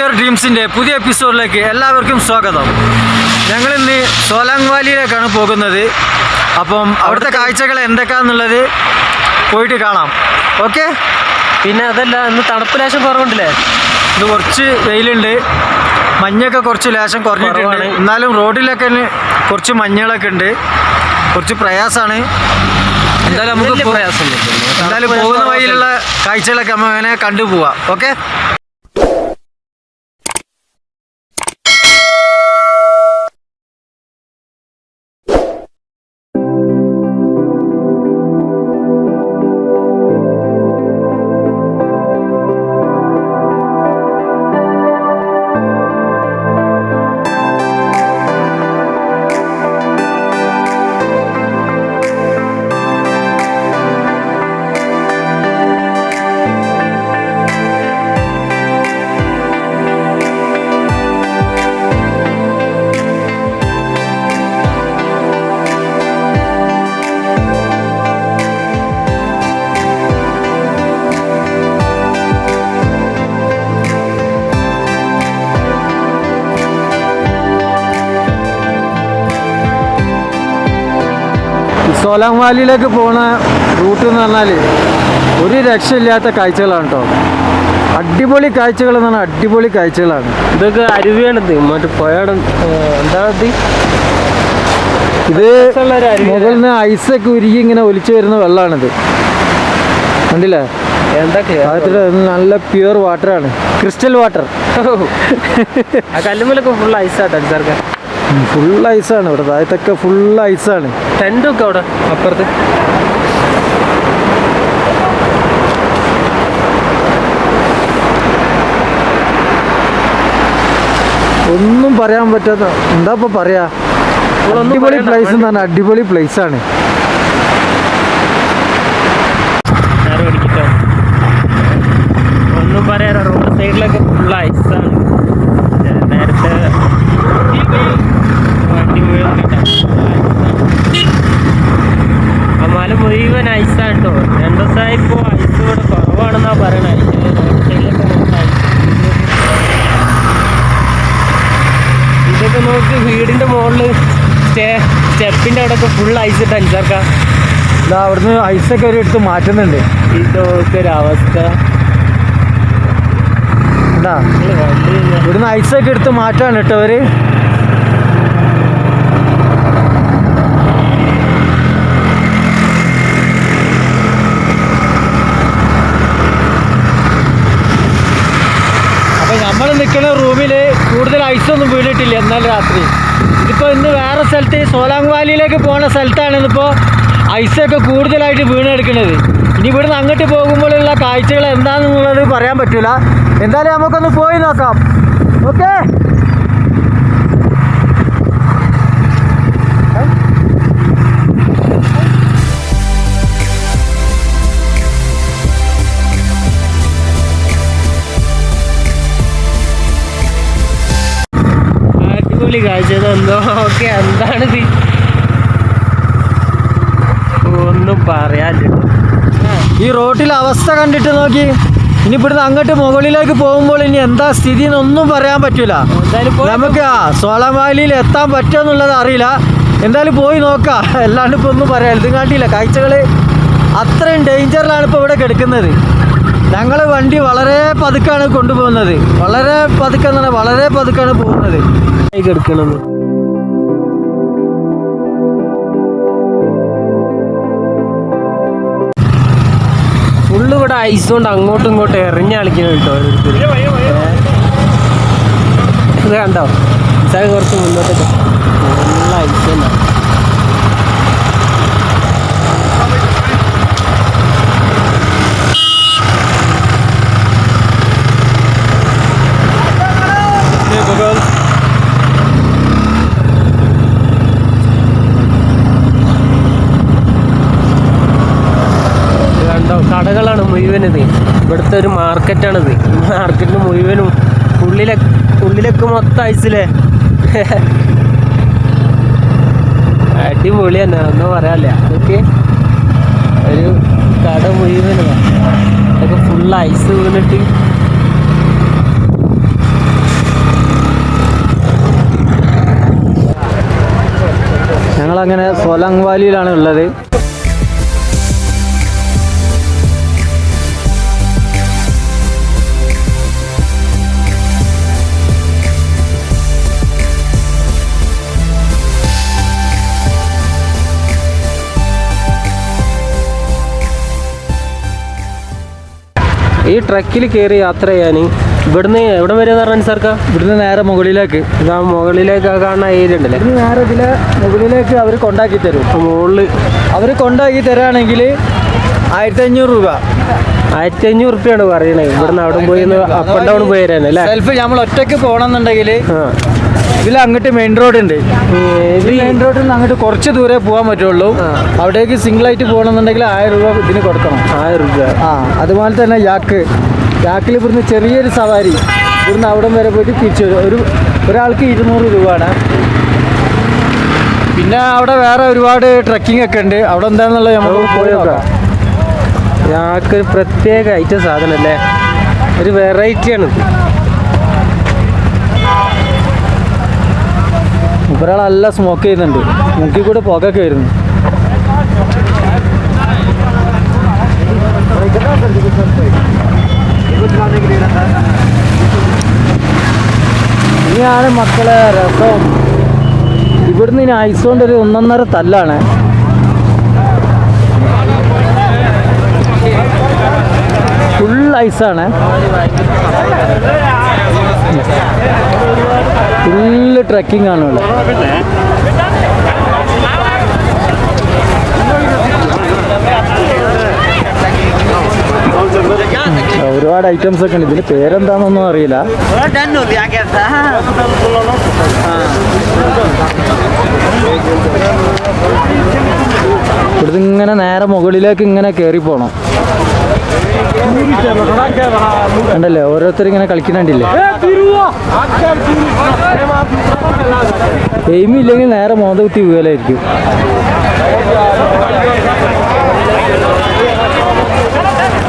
ഡ്രീംസിന്റെ പുതിയ എപ്പിസോഡിലേക്ക് എല്ലാവർക്കും സ്വാഗതം. ഞങ്ങൾ ഇന്ന് സോലാങ് വാലിയിലേക്കാണ് പോകുന്നത്. അപ്പം അവിടുത്തെ കാഴ്ചകൾ എന്തൊക്കെയാണെന്നുള്ളത് പോയിട്ട് കാണാം. ഓക്കെ പിന്നെ അതല്ല ഇന്ന് തണുപ്പ് ലേശം കുറവുണ്ടല്ലേ? ഇത് കുറച്ച് വെയിലുണ്ട്. മഞ്ഞൊക്കെ കുറച്ച് ലേശം കുറഞ്ഞിട്ടുണ്ട്. എന്നാലും റോഡിലൊക്കെ കുറച്ച് മഞ്ഞളൊക്കെ ഉണ്ട്. കുറച്ച് പ്രയാസമാണ്. എന്തായാലും നമുക്ക് പ്രയാസം എന്തായാലും പോകുന്ന വഴിയിലുള്ള കാഴ്ചകളൊക്കെ നമ്മൾ അങ്ങനെ കണ്ടുപോവാം. ഓക്കെ സോലാങ് വാലിയിലേക്ക് പോണ റൂട്ട് എന്ന് പറഞ്ഞാൽ ഒരു രക്ഷയില്ലാത്ത കാഴ്ചകളാണ് കേട്ടോ അടിപൊളി കാഴ്ചകൾ എന്ന് പറഞ്ഞാൽ അടിപൊളി കാഴ്ചകളാണ്. ഇതൊക്കെ അരുവിയാണ് മറ്റേ പുഴയുടെ എന്താ ഇത്. മുകളിൽ നിന്ന് ഐസൊക്കെ ഉരുകി ഇങ്ങനെ ഒലിച്ചു വരുന്ന വെള്ളമാണിത് കണ്ടില്ലേ? അതിൽ നല്ല പ്യുവർ വാട്ടറാണ് ക്രിസ്റ്റൽ വാട്ടർ ആ കല്ലുമ്മലൊക്കെ ഫുൾ ഐസാട്ടോ അടിച്ചാർക്ക ഫുൾ ഐസാണ് ഇവിടെ. താഴത്തൊക്കെ ഫുൾ ഐസ് ആണ്. ടെൻഡൊക്കെ അവിടെ അപ്പുറത്ത്? ഒന്നും പറയാൻ പറ്റാത്ത എന്താ ഇപ്പൊ പറയാ? അടിപൊളി പ്ലേസ് എന്ന് പറഞ്ഞാൽ അടിപൊളി പ്ലേസ് ആണ് നേരെ പിടിക്കട്ടോ ഒന്നും പറയാറ റോഡ് സൈഡിലൊക്കെ ഫുൾ ഐസാണ് നേരത്തെ വണ്ടി മുഴുവൻ കേട്ടോ. ആ മല മുഴുവൻ ഐസാണ് കേട്ടോ രണ്ടു ദിവസമായി ഇപ്പോൾ ഐസ് ഇവിടെ കുറവാണെന്നാ പറയണത് ഐസ് റോഡ് സൈഡിലൊക്കെ മൊത്തം ഐസ് ഇതൊക്കെ നോക്ക് വീടിന്റെ മുകളിൽ സ്റ്റേ സ്റ്റെപ്പിന്റെ അവിടെ ഒക്കെ ഫുൾ ഐസ് ഇട്ട് അഞ്ചാർക്കാം ഇതാ അവിടുന്ന് ഐസൊക്കെ ഒരു എടുത്ത് മാറ്റുന്നുണ്ട്. ഇതൊക്കെ ഒരു അവസ്ഥ എന്താ നിങ്ങൾ കണ്ടില്ല. ഇവിടുന്ന് ഐസൊക്കെ എടുത്ത് മാറ്റാണ് കേട്ടോ അവർ. അപ്പൊ നമ്മൾ നിൽക്കുന്ന റൂമിൽ കൂടുതൽ ഐസൊന്നും വീണിട്ടില്ല എന്നാൽ രാത്രി. ഇതിപ്പോൾ ഇന്ന് വേറെ സ്ഥലത്ത് സോലാങ് വാലിയിലേക്ക് പോകുന്ന സ്ഥലത്താണ് ഇന്നിപ്പോൾ ഐസൊക്കെ കൂടുതലായിട്ട് വീണെടുക്കുന്നത് ഇനി ഇവിടുന്ന് അങ്ങോട്ട് പോകുമ്പോഴുള്ള കാഴ്ചകൾ എന്താണെന്നുള്ളത് പറയാൻ പറ്റില്ല എന്തായാലും നമുക്കൊന്ന് പോയി നോക്കാം. ഓക്കെ അടിപൊളി കാഴ്ച. എന്തോ ഓക്കെ എന്താണിത് ഒന്നും പറയാനില്ല ഈ റോട്ടിലെ അവസ്ഥ കണ്ടിട്ട് നോക്കി. ഇനി ഇവിടുന്ന് അങ്ങോട്ട് മുകളിലേക്ക് പോകുമ്പോൾ ഇനി എന്താ സ്ഥിതി എന്നൊന്നും പറയാൻ പറ്റൂല. നമുക്ക് ആ സോളമാലിയിൽ വാലിയിൽ എത്താൻ പറ്റുമോ എന്നുള്ളത് അറിയില്ല. എന്തായാലും പോയി നോക്കാം. അല്ലാണ്ട് ഇപ്പോൾ ഒന്നും പറയാം ഇതും കാട്ടിയില്ല. കാഴ്ചകൾ അത്രയും ഡേഞ്ചറിലാണ് ഇപ്പോൾ ഇവിടെ കിടക്കുന്നത്. ഞങ്ങൾ വണ്ടി വളരെ പതുക്കാണ് കൊണ്ടുപോകുന്നത്. വളരെ പതുക്കെന്ന് പറഞ്ഞാൽ വളരെ പതുക്കാണ് പോകുന്നത്. എടുക്കണം. ഫുള്ള് ഇവിടെ ഐസ് കൊണ്ട് അങ്ങോട്ടും ഇങ്ങോട്ടും എറിഞ്ഞ് കളിക്കണം കേട്ടോ ഓരോരുത്തർ ഇത് കണ്ടോ? ഇച്ചാൽ കുറച്ച് മുന്നോട്ടേക്ക് ഫുള്ള് ഐസ് തന്നെ. ഒരു മാർക്കറ്റാണിത്. ഈ മാർക്കറ്റിന് മുഴുവനും ഉള്ളിലെ ഉള്ളിലൊക്കെ മൊത്തം ഐസിലേ. അടിപൊളി തന്നെ ഒന്നും പറയാല്ല അതൊക്കെ ഒരു കട മുഴുവനും അതൊക്കെ ഫുൾ ഐസ് വീണിട്ട്. ഞങ്ങളങ്ങനെ സോലങ് വാലിയിലാണ് ഉള്ളത്. ഈ ട്രക്കിൽ കയറി യാത്ര ചെയ്യാൻ. ഇവിടുന്ന് എവിടെ വരെ പറഞ്ഞു സർക്കാർ ഇവിടുന്ന് നേരെ മുകളിലേക്ക്. ഇതാ മുകളിലേക്ക് കാണുന്ന ഏരിയ ഉണ്ടല്ലേ? ഇവിടുന്ന് നേരെ ഇതിലെ മുകളിലേക്ക് അവർ കൊണ്ടാക്കി തരും. മുകളിൽ അവർ കൊണ്ടാക്കി തരാണെങ്കിൽ ആയിരത്തി അഞ്ഞൂറ് രൂപ. ആയിരത്തി അഞ്ഞൂറ് റുപ്യാണ് പറയണേ. ഇവിടുന്ന് അവിടെ പോയി അപ്പ് ആൻഡ് ഡൗൺ പോയി തരാനല്ലേ അല്ലേ? സെൽഫ് നമ്മൾ ഒറ്റയ്ക്ക് പോകണമെന്നുണ്ടെങ്കിൽ ഇതിൽ അങ്ങോട്ട് മെയിൻ റോഡ് ഉണ്ട്. മെയിൻ റോഡിൽ നിന്ന് അങ്ങോട്ട് കുറച്ച് ദൂരെ പോകാൻ പറ്റുള്ളൂ. അവിടേക്ക് സിംഗിൾ ആയിട്ട് പോകണമെന്നുണ്ടെങ്കിൽ ആയിരം രൂപ ഇതിന് കൊടുക്കണം. ആയിരം രൂപ. ആ അതുപോലെ തന്നെ യാക്ക്. യാക്കിൽ ഇവിടുന്ന് ചെറിയൊരു സവാരി ഇവിടുന്ന് അവിടം വരെ പോയിട്ട് തിരിച്ചു വരും. ഒരു ഒരാൾക്ക് ഇരുന്നൂറ് രൂപയാണ്. പിന്നെ അവിടെ വേറെ ഒരുപാട് ട്രക്കിംഗ് ഒക്കെ ഉണ്ട്. അവിടെ എന്താണെന്നുള്ളത് നമ്മൾ പോയി നോക്കാം. യാക്ക് പ്രത്യേക ഐറ്റം സാധനം അല്ലേ ഒരു വെറൈറ്റിയാണ് നല്ല സ്മോക്ക് ചെയ്യുന്നുണ്ട്. മുക്കിൽ കൂടെ പുകയൊക്കെ വരുന്നു. ഇനിയാണ് മക്കളെ രസം. ഇവിടുന്ന് ഇനി ഐസ് കൊണ്ട് ഒരു ഒന്നൊന്നര തല്ലാണ്. ഫുൾ ഐസാണ് ഫുള്ള് ട്രക്കിംഗ് ആണ് ഒരുപാട് ഐറ്റംസ് ഒക്കെ ഉണ്ട്. ഇതിന് പേരെന്താണെന്നൊന്നും അറിയില്ല. ഇവിടുന്ന് ഇങ്ങനെ നേരെ മുകളിലേക്ക് ഇങ്ങനെ കയറി പോണം. കണ്ടല്ലേ? ഓരോരുത്തർ ഇങ്ങനെ കളിക്കുന്നുണ്ടില്ലേ? എയിം ഇല്ലെങ്കിൽ നേരെ മോന്ത കുത്തി വീലായിരിക്കും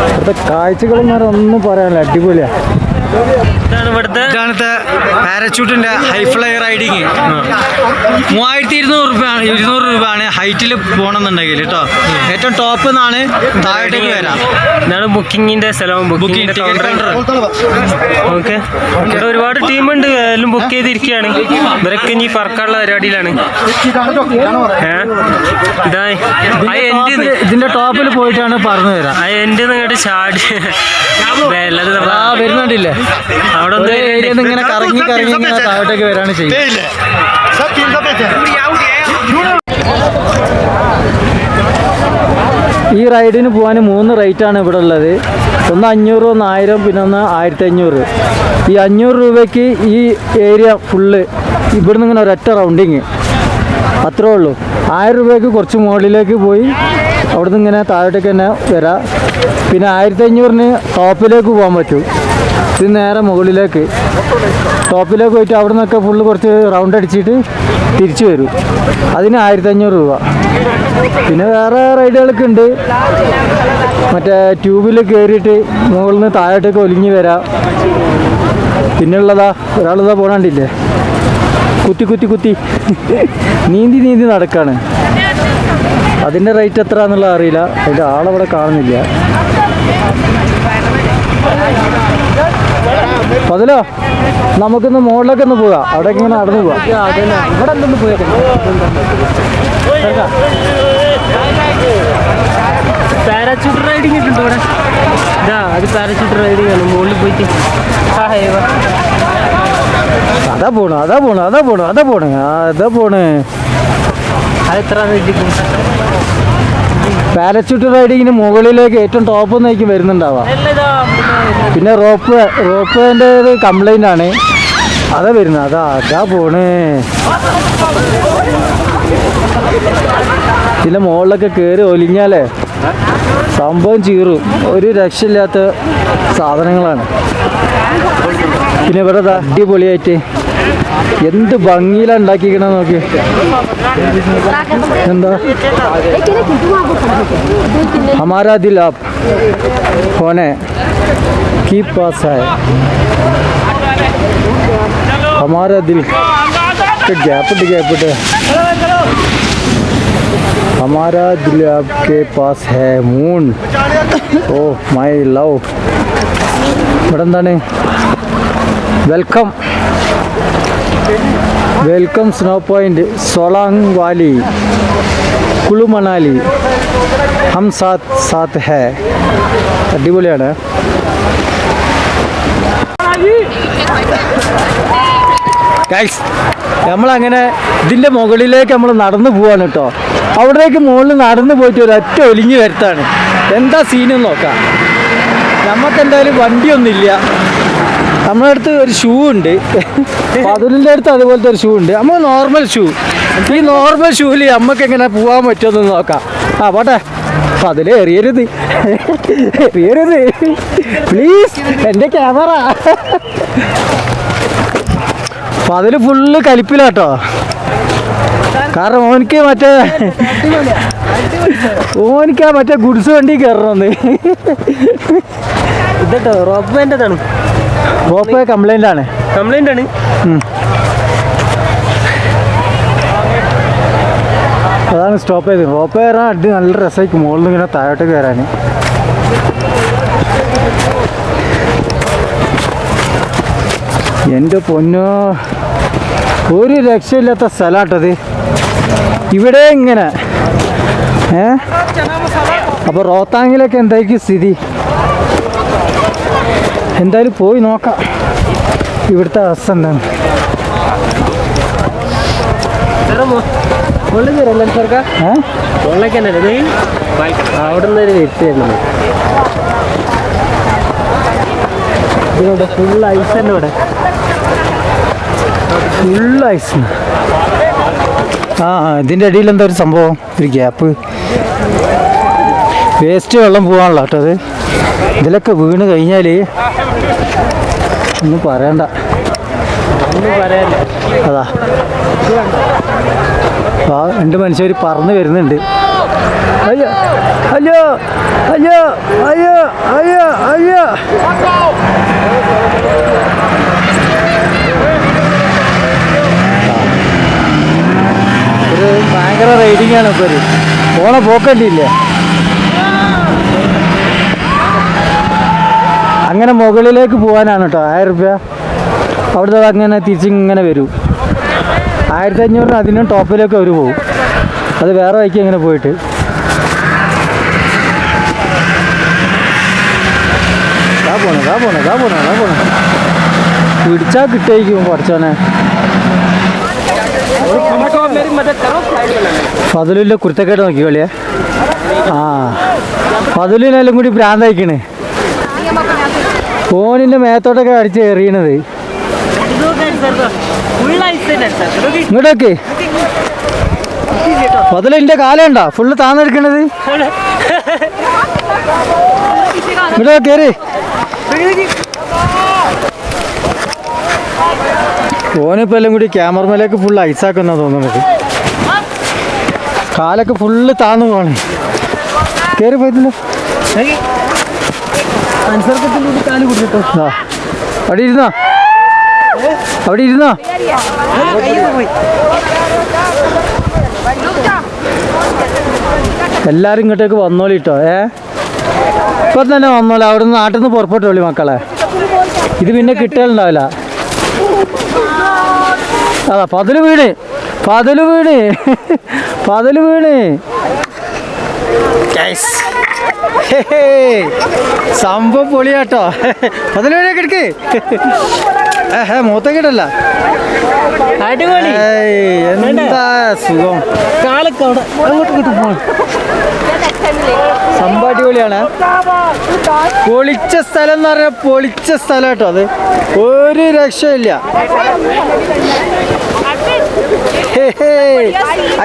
ഇവിടുത്തെ കാഴ്ചകളും നേരെ ഒന്നും പറയാനില്ല. അടിപൊളിയാണ് ഇതാണ് ഇവിടുത്തെ ഇതാണ് പാരച്യൂട്ടിന്റെ ഹൈ ഫ്ലൈ റൈഡിങ് മൂവായിരത്തി ഇരുന്നൂറ് രൂപ ഇരുന്നൂറ് രൂപയാണ് ഹൈറ്റിൽ പോകണമെന്നുണ്ടെങ്കിൽ കേട്ടോ ഏറ്റവും ടോപ്പ് നിന്നാണ് താഴോട്ടേക്ക് വരാം. ഇതാണ് ബുക്കിംഗിന്റെ സ്ഥലം ബുക്കിംഗ് ഓക്കെ. ഇവിടെ ഒരുപാട് ടീമുണ്ട് എല്ലാം ബുക്ക് ചെയ്തിരിക്കുകയാണ്. ഇവരൊക്കെ ഇനി പറക്കാനുള്ള പരിപാടിയിലാണ്. ഇതിന്റെ ടോപ്പിൽ പോയിട്ടാണ് പറഞ്ഞു തരാം. ആ എന്റെ നിങ്ങളുടെ ചാടി. ആ വരുന്നുണ്ടില്ലേ? അവിടെ ഇങ്ങനെ കറങ്ങി കറങ്ങി ഇങ്ങനെ താഴോട്ടേക്ക് വരാണ് ചെയ്യുന്നത് ഈ റൈഡിന് പോകാൻ മൂന്ന് റേറ്റാണ് ഇവിടെ ഉള്ളത്. ഒന്ന് അഞ്ഞൂറ് ഒന്ന് ആയിരം പിന്നെ ഒന്ന് ആയിരത്തി അഞ്ഞൂറ് ഈ അഞ്ഞൂറ് രൂപയ്ക്ക് ഈ ഏരിയ ഫുള്ള് ഇവിടുന്ന് ഇങ്ങനെ ഒരൊറ്റ റൗണ്ടിങ് അത്രേ ഉള്ളൂ. ആയിരം രൂപയ്ക്ക് കുറച്ച് മുകളിലേക്ക് പോയി അവിടുന്ന് ഇങ്ങനെ താഴോട്ടേക്ക് തന്നെ വരാം. പിന്നെ ആയിരത്തി അഞ്ഞൂറിന് ടോപ്പിലേക്ക് പോകാൻ പറ്റും. ഇത് നേരെ മുകളിലേക്ക്. ടോപ്പിലേക്ക് പോയിട്ട് അവിടെ നിന്നൊക്കെ ഫുള്ള് കുറച്ച് റൗണ്ട് അടിച്ചിട്ട് തിരിച്ചു വരും. അതിന് ആയിരത്തി അഞ്ഞൂറ് രൂപ. പിന്നെ വേറെ റൈഡുകളൊക്കെ ഉണ്ട്. മറ്റേ ട്യൂബിൽ കയറിയിട്ട് മുകളിൽ നിന്ന് താഴോട്ടേക്ക് ഒലിഞ്ഞ് വരാം. പിന്നുള്ളതാ ഒരാളിതാ പോണണ്ടില്ലേ കുത്തി കുത്തി കുത്തി. നീന്തി നീന്തി നടക്കാണ്. അതിന്റെ റേറ്റ് എത്ര എന്നുള്ളത് അറിയില്ല. അതിന്റെ ആളവിടെ കാണുന്നില്ല. അതിലോ നമുക്കിന്ന് മുകളിലൊക്കെ ഒന്ന് പോകാം. അവിടെ ഇങ്ങനെ നടന്നു പോവാം ഇവിടെ എന്തൊന്ന് പോയേക്കാം പാരാച്യൂട്ട് റൈഡിങ് ഉണ്ട് ഇവിടെ. ഇതാ അത് പാരാച്യൂട്ട് റൈഡിങ് ആണ്. മുകളിൽ പോയിട്ട്. അതാ പോണു അതാ പോണു അതാ പോണു അതാ പോണു. അതാ പോണ്. അത് എത്ര റേറ്റിങ് പാരച്യൂട്ട് റൈഡിങ്ങിന് മുകളിലേക്ക് ഏറ്റവും ടോപ്പ് ഒന്നായിരിക്കും വരുന്നുണ്ടാവാം. പിന്നെ റോപ്പ് റോപ്പിന്റെ കംപ്ലൈന്റ് ആണ്. അതാ വരുന്നത്. അതാ അതാ പോണേ. ഇതിന്റെ മുകളിലൊക്കെ കയറി ഒലിഞ്ഞാലേ സംഭവം ചീറും. ഒരു രക്ഷയില്ലാത്ത സാധനങ്ങളാണ്. പിന്നെ ഇവിടെ അടിപൊളിയായിട്ട് എന്ത് ഭംഗിയിലാണ് ഉണ്ടാക്കിക്കണ നോക്കി എന്താ हमारा दिल आप होने की पास है हमारा दिल गैप गैप हमारा दिल आपके पास है മൂൺ ഓ മൈ ലവ് ഇവിടെ എന്താണ് welcome welcome snow point Solang valley Kullu Manali ഹം സാത്ത് സാത്ത് ഹേ അടിപൊളിയാണ് നമ്മളങ്ങനെ ഇതിന്റെ മുകളിലേക്ക് നമ്മൾ നടന്നു പോവാണ് കേട്ടോ. അവിടേക്ക് മുകളിൽ നടന്നു പോയിട്ട് ഒരൊറ്റ ഒലിഞ്ഞു വരുത്താണ്. എന്താ സീനെന്ന് നോക്കാം. നമുക്കെന്തായാലും വണ്ടിയൊന്നുമില്ല. നമ്മുടെ അടുത്ത് ഒരു ഷൂ ഉണ്ട്. പതിലിന്റെ അടുത്ത് അതുപോലത്തെ ഒരു ഷൂ ഉണ്ട്. നമ്മൾ നോർമൽ ഷൂ ഈ നോർമൽ ഷൂവിൽ നമുക്ക് എങ്ങനെ പോകാൻ പറ്റുമെന്ന് നോക്കാം. ആ പോട്ടെ. അതിൽ എറിയരുത് എറിയരുത് പ്ലീസ് എന്റെ ക്യാമറ അപ്പൊ അതിൽ ഫുള്ള് കലിപ്പിലാട്ടോ. കാരണം ഓനിക്ക് മറ്റേ ഓനിക്ക് ആ മറ്റേ ഗുഡ്സ് വണ്ടി കയറണമെന്ന് ഇതട്ടോ റോപ്പേന്റെതാണ് റോപ്പ് കംപ്ലൈന്റ് ആണ്. കംപ്ലൈന്റ് ആണ്. അതാണ് സ്റ്റോപ്പ് ചെയ്ത് റോപ്പ് കയറാൻ അടി നല്ല രസമായിരിക്കും. മുകളിൽ നിന്ന് ഇങ്ങനെ താഴോട്ട് കയറാൻ എന്റെ പൊന്നോ ഒരു രക്ഷയില്ലാത്ത സ്ഥലമാട്ടത് ഇവിടെ ഇങ്ങനെ. ഏ? അപ്പോൾ റോത്താങ്ങിലൊക്കെ എന്തായിരിക്കും സ്ഥിതി? എന്തായാലും പോയി നോക്കാം. ഇവിടുത്തെ അവസ്ഥ എന്താണ്? ഇതിന്റെ ഫുൾ ഐസ് തന്നെ ഇവിടെ. ഫുൾ ഐസ് ആ, ഇതിന്റെ അടിയിൽ എന്താ ഒരു സംഭവം? ഒരു ഗ്യാപ്പ് വേസ്റ്റ് വെള്ളം പോകാനുള്ള കേട്ടോ അത്. ഇതിലൊക്കെ വീണ് കഴിഞ്ഞാൽ ഒന്നും പറയണ്ട. അതാ. ആ രണ്ട് മനുഷ്യർ പറന്ന് വരുന്നുണ്ട്. അയ്യോ അയ്യോ അയ്യോ അയ്യോ അയ്യോ അയ്യോ. ഒരു ഭയങ്കര റൈഡിങ് ആണ് ഇപ്പൊ ഒരു. പോണ പോക്കണ്ടില്ലേ അങ്ങനെ മുകളിലേക്ക് പോകാനാണ് കേട്ടോ ആയിരം റുപ്യ. അവിടുത്തെ അങ്ങനെ തിരിച്ചിങ്ങനെ വരും. ആയിരത്തി അഞ്ഞൂറിന് അതിനും ടോപ്പിലേക്ക് അവർ പോകും അത് വേറെ വഴിക്ക് അങ്ങനെ പോയിട്ട്. പിടിച്ചാ പോണേ ദാ പോണേ ദാ പോണേ ദാ പോണേ. പിടിച്ചാൽ കിട്ടിയിരിക്കും കുറച്ചോനെ ഫതിലില്ല കുരുത്തക്കേട് നോക്കി കളിയേ ആ ഫതിലിനെല്ലാം കൂടി ഭ്രാന്തയക്കണ്. ഫോണിന്റെ മേത്തോട്ടൊക്കെ അടിച്ച് എറിയണത് ഇങ്ങോട്ടൊക്കെ. ഇങ്ങോട്ടൊക്കെ ഫതിലിന്റെ കാലുണ്ടോ ഫുള്ള് താന്നെടുക്കണത്. ഇങ്ങോട്ട് കയറി. ഓനിപ്പോ എല്ലാം കൂടി ക്യാമറമേലേക്ക് ഫുൾ ഐസാക്കുന്ന തോന്നുന്നത് കാലൊക്കെ ഫുള്ള് താന്നു പോണേ. കയറി പോയിട്ടില്ല. അവിടെ ഇരുന്നോ. അവിടെ ഇരുന്നോ. എല്ലാരും ഇങ്ങോട്ടേക്ക് വന്നോളിട്ടോ ഏ? ഇപ്പൊ തന്നെ വന്നോളെ. അവിടുന്ന് നാട്ടിൽ നിന്ന് പുറപ്പെട്ടോളി മക്കളെ. ഇത് പിന്നെ കിട്ടലുണ്ടാവില്ല അതാ പതിൽ വീണ്. പതിൽ വീണ്. പതിൽ വീണ്. സംഭവം പൊളിയാട്ടോ വീണേ കിടക്ക് മൂത്ത കിടല്ല അടിപൊളി. എന്താ സുഖം? കാലൊക്കെ അവിടെ അങ്ങോട്ട് പോകണം സംഭവം അടിപൊളിയാണ്. പൊളിച്ച സ്ഥലം എന്ന് പറഞ്ഞാൽ പൊളിച്ച സ്ഥലം കേട്ടോ അത്. ഒരു രക്ഷയില്ല.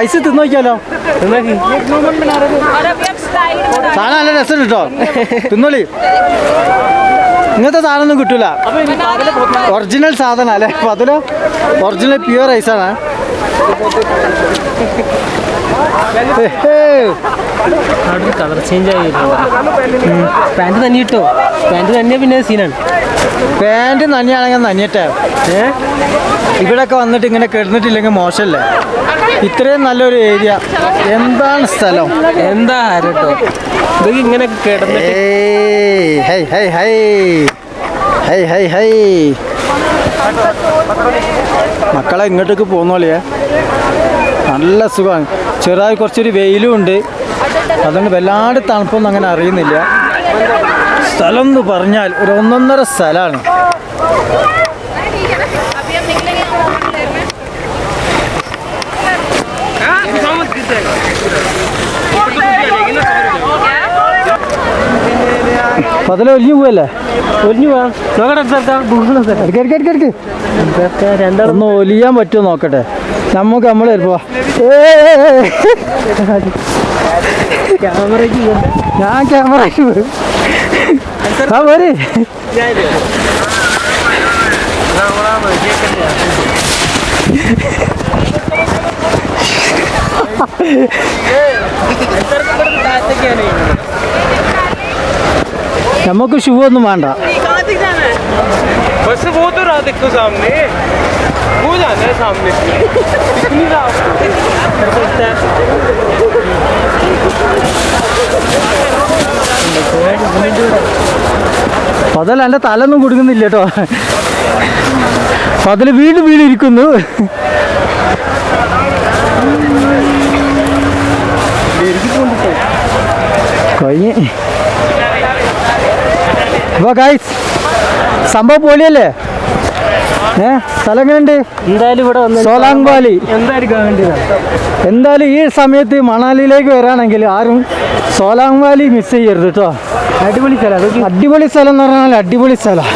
ഐസ് തിന്നു നോക്കിയാലോ സാധനം നല്ല രസം കേട്ടോ തിന്നോളി. ഇങ്ങനത്തെ സാധനമൊന്നും കിട്ടൂല. ഒറിജിനൽ സാധനം അല്ലേ? അതിലോ ഒറിജിനൽ പ്യുവർ ഐസാണ് അവിടെ കളർ ചേഞ്ച് ആയി പാന്റ് തന്നെ കിട്ടോ പാന്റ് തന്നെ പിന്നെ സീനാണ് പാന്റ് നനയാണെങ്കിൽ നനയട്ടെ. ഏ? ഇവിടെയൊക്കെ വന്നിട്ട് ഇങ്ങനെ കിടന്നിട്ടില്ലെങ്കിൽ മോശമല്ലേ? ഇത്രയും നല്ലൊരു ഏരിയ എന്താണ് സ്ഥലം? എന്താ ഹരട്ടോ ഇത് ഇങ്ങനെ കിടന്നിട്ട് ഏയ് hi hi hi. Hi hi hi. മക്കളെ ഇങ്ങോട്ടേക്ക് പോന്നോളിയേ നല്ല സുഖമാണ്. ചെറുതായി കുറച്ചൊരു വെയിലും ഉണ്ട്. അതുകൊണ്ട് വല്ലാണ്ട് തണുപ്പൊന്നും അങ്ങനെ അറിയുന്നില്ല. സ്ഥലം എന്ന് പറഞ്ഞാൽ ഒരു ഒന്നൊന്നര സ്ഥലമാണ് ഒലിഞ്ഞു പോവല്ലേ? ഒലിഞ്ഞു പോവാം. ഒന്ന് ഒലിയാൻ പറ്റുമോ നോക്കട്ടെ. നമുക്ക് നമ്മൾ വരുമ്പോ ഞാൻ ക്യാമറ നമുക്ക് ഷൂ ഒന്നും വേണ്ട. 뭐냐 내 삶에. 니가 그때 ഫതൽ എന്റെ തലൊന്നും കൊടുക്കുന്നില്ല കേട്ടോ. ഫതൽ വീണ്ടും വീണ്ടും ഇരിക്കുന്നു. കഴിഞ്ഞ് അപ്പോൾ ഗായ്സ് സംഭവം പോലെയല്ലേ ഏ? സ്ഥലം എങ്ങനെയുണ്ട് എന്തായാലും ഇവിടെ സോലാങ് വാലി എന്തായാലും ഈ സമയത്ത് മണാലിയിലേക്ക് വരാണെങ്കിൽ ആരും സോലാങ് വാലി മിസ് ചെയ്യരുത് കേട്ടോ അടിപൊളി സ്ഥലം. അടിപൊളി സ്ഥലം എന്ന് പറഞ്ഞാൽ അടിപൊളി സ്ഥലം.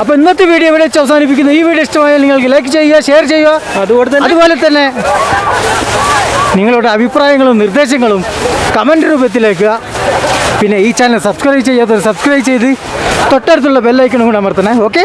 അപ്പോൾ ഇന്നത്തെ വീഡിയോ ഇവിടെ വെച്ച് അവസാനിപ്പിക്കുന്നു. ഈ വീഡിയോ ഇഷ്ടമായാൽ നിങ്ങൾക്ക് ലൈക്ക് ചെയ്യുക ഷെയർ ചെയ്യുക. അതുപോലെ തന്നെ അതുപോലെ തന്നെ നിങ്ങളുടെ അഭിപ്രായങ്ങളും നിർദ്ദേശങ്ങളും കമന്റ് രൂപത്തിലേക്ക് പിന്നെ ഈ ചാനൽ സബ്സ്ക്രൈബ് ചെയ്യാത്തവർ സബ്സ്ക്രൈബ് ചെയ്ത് തൊട്ടടുത്തുള്ള ബെല്ലൈക്കണും കൂടെ അമർത്തണേ ഓക്കെ